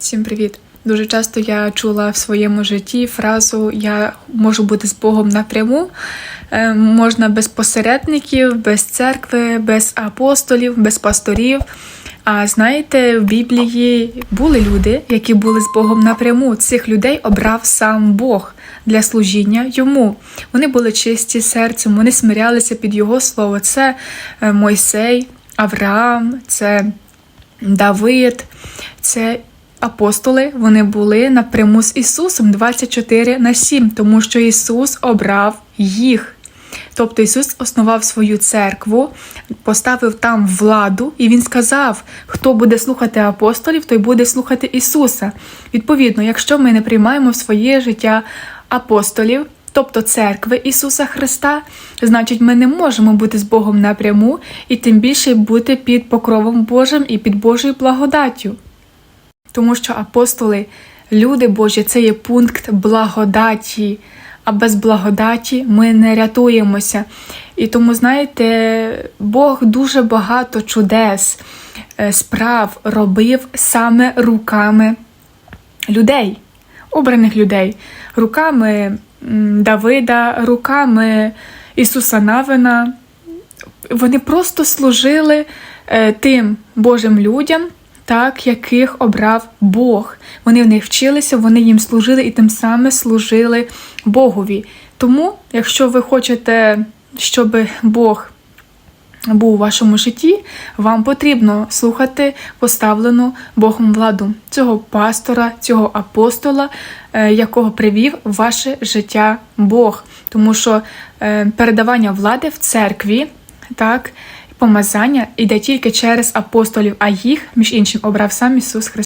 Всім привіт! Дуже часто я чула в своєму житті фразу Я можу бути з Богом напряму. Е, Можна без посередників, без церкви, без апостолів, без пасторів. А знаєте, в Біблії були люди, які були з Богом напряму. Цих людей обрав сам Бог для служіння йому. Вони були чисті серцем, вони смирялися під Його слово. Це е, Мойсей, Авраам, це Давид, це апостоли. Вони були напряму з Ісусом 24 на 7, тому що Ісус обрав їх. Тобто Ісус основав свою церкву, поставив там владу, і Він сказав, хто буде слухати апостолів, той буде слухати Ісуса. Відповідно, якщо ми не приймаємо в своє життя апостолів, тобто церкви Ісуса Христа, значить ми не можемо бути з Богом напряму і тим більше бути під покровом Божим і під Божою благодаттю. Тому що апостоли, люди Божі, це є пункт благодаті. А без благодаті ми не рятуємося. І тому, знаєте, Бог дуже багато чудес, е, справ робив саме руками людей, обраних людей, руками Давида, руками Ісуса Навина. Вони просто служили е, тим Божим людям, так, яких обрав Бог. Вони в них вчилися, вони їм служили і тим самим служили Богові. Тому, якщо ви хочете, щоб Бог був у вашому житті, вам потрібно слухати поставлену Богом владу цього пастора, цього апостола, е, якого привів ваше життя Бог. Тому що е, передавання влади в церкві, так, помазання йде тільки через апостолів, а їх, між іншим, обрав сам Ісус Христос.